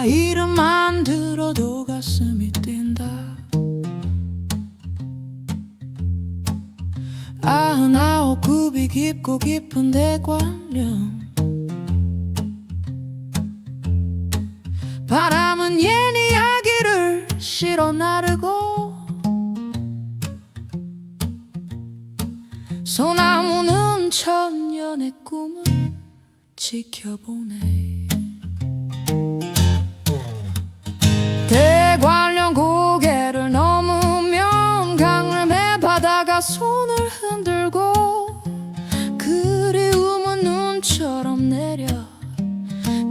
나 이름만 들어도 가슴이 뛴다. 아흔아홉 굽이 깊고 깊은 대관령 바람은 옛 이야기를 실어 나르고. 소나무는 천년의 꿈을 지켜보네 손을 흔들고 그리움은 눈처럼 내려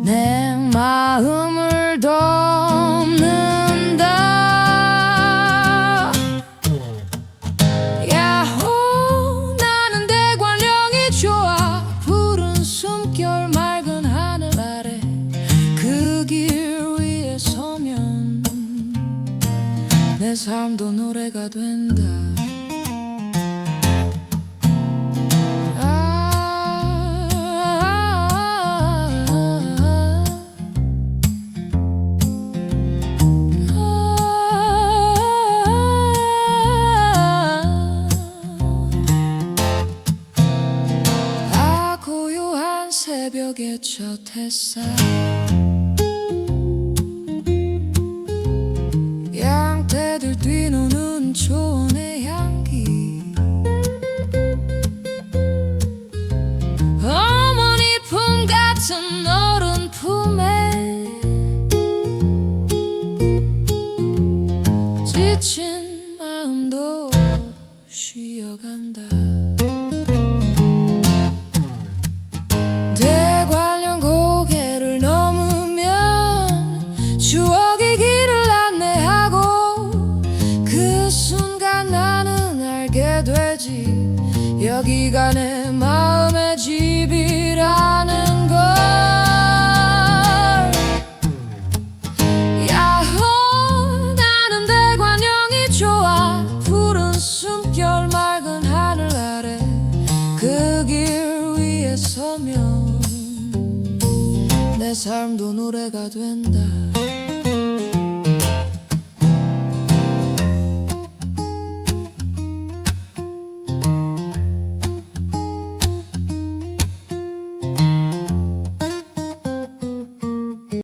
내 마음을 덮는다. 야호 나는 대관령이 좋아. 푸른 숨결 맑은 하늘 아래 그 길 위에 서면 내 삶도 노래가 된다 새벽의 첫 햇살 양떼들 뛰노는 초원의 향기. 어머니 품 같은 어른 품에 지친 여기가 내 마음의 집이라는 걸. 야호 나는 대관령이 좋아. 푸른 숨결 맑은 하늘 아래 그 길 위에 서면 내 삶도 노래가 된다